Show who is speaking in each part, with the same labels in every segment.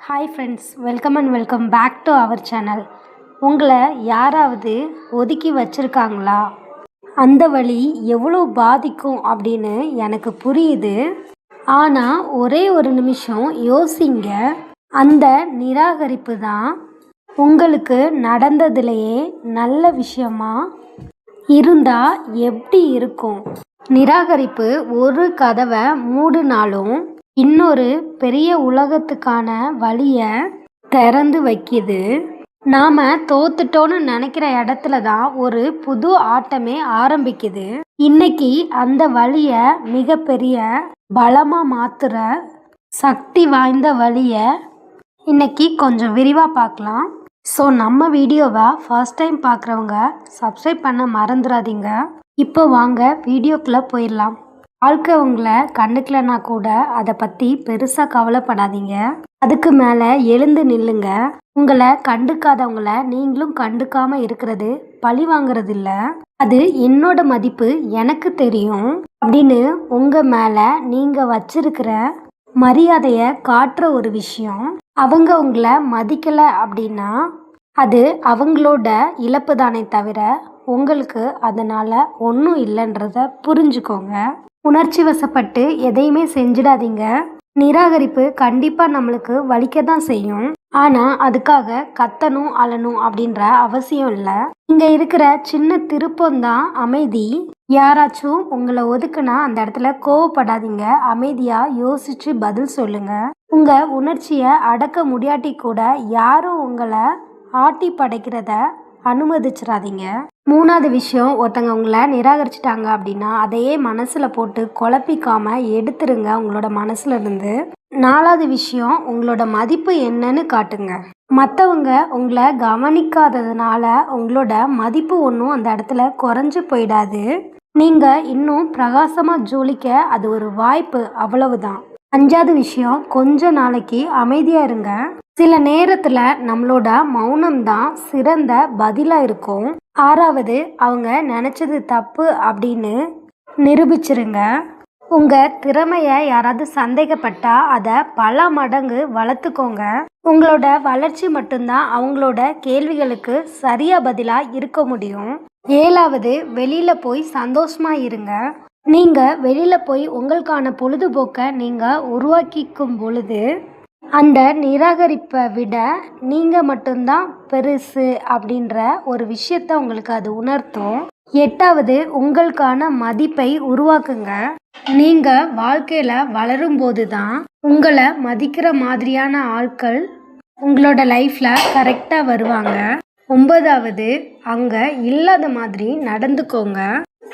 Speaker 1: Hi friends welcome and welcome back to our channel உங்களை யாராவது ஒதுக்கி வச்சுருக்காங்களா? அந்த வழி எவ்வளோ பாதிக்கும் அப்படின்னு எனக்கு புரியுது. ஆனால் ஒரே ஒரு நிமிஷம் யோசிங்க. அந்த நிராகரிப்பு தான் உங்களுக்கு நடந்ததுலேயே நல்ல விஷயமா? இருந்தால் எப்படி இருக்கும்? நிராகரிப்பு ஒரு கதவை மூடுனாலும் இன்னொரு பெரிய உலகத்துக்கான வழியை திறந்து வைக்கிது. நாம் தோத்துட்டோன்னு நினைக்கிற இடத்துல தான் ஒரு புது ஆட்டமே ஆரம்பிக்குது. இன்னைக்கு அந்த வழியை மிகப்பெரிய பலமாக மாற்றுற சக்தி வாய்ந்த வழியை இன்னைக்கு கொஞ்சம் விரிவாக பார்க்கலாம். ஸோ நம்ம வீடியோவை ஃபர்ஸ்ட் டைம் பார்க்குறவங்க சப்ஸ்கிரைப் பண்ண மறந்துடாதீங்க இப்போ வாங்க வீடியோக்குள்ளே போயிடலாம். வாழ்க்கை உங்களை கண்டுக்கலனா கூட அதை பற்றி பெருசாக கவலைப்படாதீங்க. அதுக்கு மேலே எழுந்து நில்லுங்க. உங்களை கண்டுக்காதவங்கள நீங்களும் கண்டுக்காமல் இருக்கிறது பழி வாங்குறது இல்லை அது என்னோட மதிப்பு எனக்கு தெரியும். அப்படின்னு உங்கள் மேலே நீங்கள் வச்சிருக்கிற மரியாதையை காட்டுற ஒரு விஷயம். அவங்க உங்களை மதிக்கலை அப்படின்னா அது அவங்களோட இழப்பு தானே தவிர உங்களுக்கு அதனால் ஒன்றும் இல்லைன்றத புரிஞ்சுக்கோங்க. உணர்ச்சி வசப்பட்டு எதையுமே செஞ்சிடாதீங்க. நிராகரிப்பு கண்டிப்பாக நம்மளுக்கு வலிக்க தான் செய்யும். ஆனால் அதுக்காக கத்தணும் அழணும் அப்படின்ற அவசியம் இல்லை. இங்கே இருக்கிற சின்ன திருப்பம் அமைதி. யாராச்சும் உங்களை ஒதுக்குனா அந்த இடத்துல கோவப்படாதீங்க. அமைதியாக யோசிச்சு பதில் சொல்லுங்க. உங்கள் உணர்ச்சியை அடக்க முடியாட்டி கூட யாரும் உங்களை ஆட்டி படைக்கிறத அனுமதிச்சிடாதீங்க மூணாவது விஷயம் ஒருத்தங்க உங்களை நிராகரிச்சிட்டாங்க அப்படின்னா அதையே மனசில் போட்டு குழப்பிக்காம எடுத்துருங்க உங்களோட மனசுல இருந்து நாலாவது விஷயம் உங்களோட மதிப்பு என்னன்னு காட்டுங்க. மற்றவங்க உங்களை கவனிக்காததுனால உங்களோட மதிப்பு ஒன்றும் அந்த இடத்துல குறைஞ்சு போயிடாது. நீங்கள் இன்னும் பிரகாசமாக ஜொலிக்க அது ஒரு வாய்ப்பு அவ்வளவுதான். அஞ்சாவது விஷயம் கொஞ்ச நாளைக்கு அமைதியாக இருங்க. சில நேரத்தில் நம்மளோட மௌனம் தான் சிறந்த பதிலாக இருக்கும். ஆறாவது அவங்க நினச்சது தப்பு அப்படின்னு நிரூபிச்சிருங்க. உங்கள் திறமையை யாராவது சந்தேகப்பட்டா அதை பல மடங்கு வளர்த்துக்கோங்க. உங்களோட வளர்ச்சி மட்டும்தான் அவங்களோட கேள்விகளுக்கு சரியாக பதிலாக இருக்க முடியும். ஏழாவது வெளியில் போய் சந்தோஷமா இருங்க. நீங்கள் வெளியில் போய் உங்களுக்கான பொழுதுபோக்கை நீங்கள் உருவாக்கிக்கும் பொழுது அந்த நிராகரிப்பை விட நீங்கள் மட்டும்தான் பெருசு அப்படின்ற ஒரு விஷயத்த உங்களுக்கு அது உணர்த்தும். எட்டாவது உங்களுக்கான மதிப்பை உருவாக்குங்க. நீங்கள் வாழ்க்கையில் வளரும்போது தான் உங்களை மதிக்கிற மாதிரியான ஆட்கள் உங்களோட லைஃப்பில் கரெக்டாக வருவாங்க. ஒன்பதாவது அங்கே இல்லாத மாதிரி நடந்துக்கோங்க.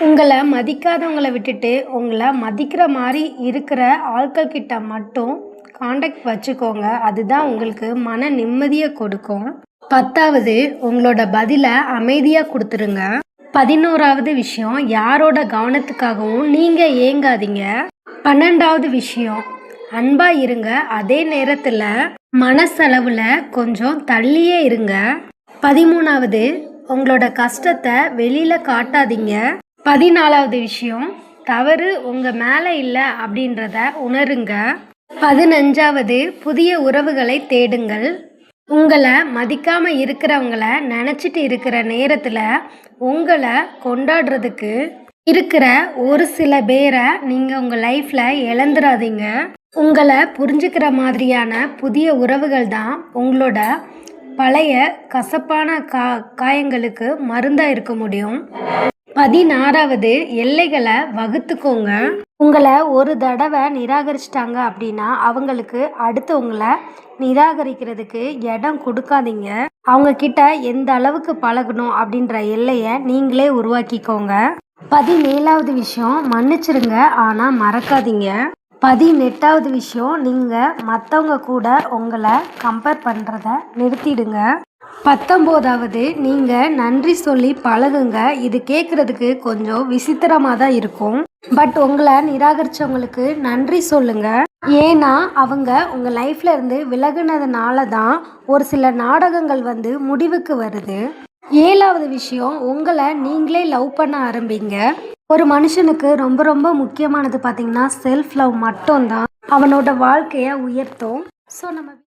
Speaker 1: உங்களை மதிக்காதவங்களை விட்டுட்டு உங்களை மதிக்கிற மாதிரி இருக்கிற ஆட்கள் கிட்ட மட்டும் காண்டாக்ட் வச்சுக்கோங்க. அதுதான் உங்களுக்கு மன நிம்மதியை கொடுக்கும். பத்தாவது உங்களோட பதிலை அமைதியாக கொடுத்துருங்க. பதினோராவது விஷயம் யாரோட கவனத்துக்காகவும் நீங்கள் ஏங்காதீங்க. பன்னெண்டாவது விஷயம் அன்பாக இருங்க. அதே நேரத்தில் மனசளவில் கொஞ்சம் தள்ளியே இருங்க. பதிமூணாவது உங்களோட கஷ்டத்தை வெளியில் காட்டாதீங்க. பதினாலாவது விஷயம் தவறு உங்கள் மேலே இல்லை அப்படின்றத உணருங்க. பதினஞ்சாவது புதிய உறவுகளை தேடுங்கள். உங்களை மதிக்காம இருக்கிறவங்கள நினச்சிட்டு இருக்கிற நேரத்தில் உங்களை கொண்டாடுறதுக்கு இருக்கிற ஒரு சில பேரை நீங்கள் உங்கள் லைஃப்பில் இழந்துடாதீங்க உங்களை புரிஞ்சுக்கிற மாதிரியான புதிய உறவுகள் தான் உங்களோட பழைய கசப்பான கா காயங்களுக்கு மருந்தாக இருக்க முடியும். பதினாறாவது எல்லைகளை வகுத்துக்கோங்க. உங்களை ஒரு தடவை நிராகரிச்சிட்டாங்க அப்படின்னா அவங்களுக்கு அடுத்தவங்களை நிராகரிக்கிறதுக்கு இடம் கொடுக்காதீங்க. அவங்க கிட்ட எந்த அளவுக்கு பழகணும் அப்படின்ற எல்லையை நீங்களே உருவாக்கிக்கோங்க. பதினேழாவது விஷயம் மன்னிச்சிருங்க ஆனால் மறக்காதீங்க. பதினெட்டாவது விஷயம் நீங்கள் மற்றவங்க கூட உங்களை கம்பேர் பண்ணுறத நிறுத்திடுங்க. பத்தொம்போதாவது நீங்கள் நன்றி சொல்லி பழகுங்க. இது கேட்குறதுக்கு கொஞ்சம் விசித்திரமாக தான் இருக்கும். பட் உங்களை நிராகரித்தவங்களுக்கு நன்றி சொல்லுங்க. ஏன்னா அவங்க உங்கள் லைஃப்ல இருந்து விலகுனதுனால தான் ஒரு சில நாடகங்கள் வந்து முடிவுக்கு வருது. ஏழாவது விஷயம் உங்களை நீங்களே லவ் பண்ண ஆரம்பிங்க. ஒரு மனுஷனுக்கு ரொம்ப ரொம்ப முக்கியமானது பார்த்தீங்கன்னா செல்ஃப் லவ் மட்டும்தான். அவனோட வாழ்க்கையை உயர்த்தும். ஸோ நம்ம